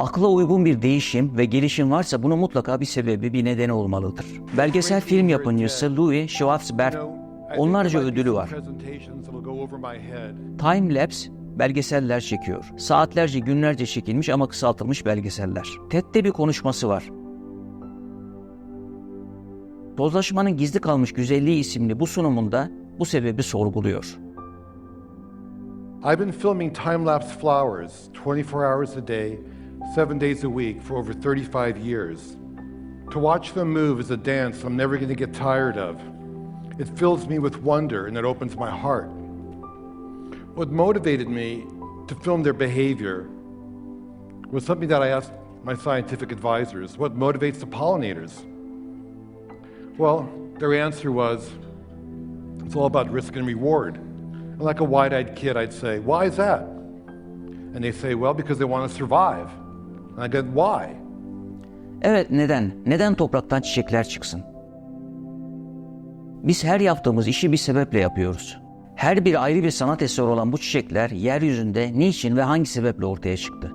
Akla uygun bir değişim ve gelişim varsa bunun mutlaka bir sebebi, bir nedeni olmalıdır. Belgesel film yapımcısı Louis Schwartzberg onlarca ödülü var. Time lapse belgeseller çekiyor. Saatlerce, günlerce çekilmiş ama kısaltılmış belgeseller. TED'de bir konuşması var. Tozlaşmanın Gizli Kalmış Güzelliği isimli bu sunumunda bu sebebi sorguluyor. I've been filming time lapse flowers 24 hours a day, seven days a week for over 35 years. To watch them move is a dance I'm never going to get tired of. It fills me with wonder and it opens my heart. What motivated me to film their behavior was something that I asked my scientific advisors what motivates the pollinators? Well, their answer was it's all about risk and reward. And like a wide eyed kid, I'd say, Why is that? And they say, Well, because they want to survive. I go, Why? Evet neden? Neden topraktan çiçekler çıksın? Biz her yaptığımız işi bir sebeple yapıyoruz. Her bir ayrı bir sanat eseri olan bu çiçekler yeryüzünde niçin ve hangi sebeple ortaya çıktı?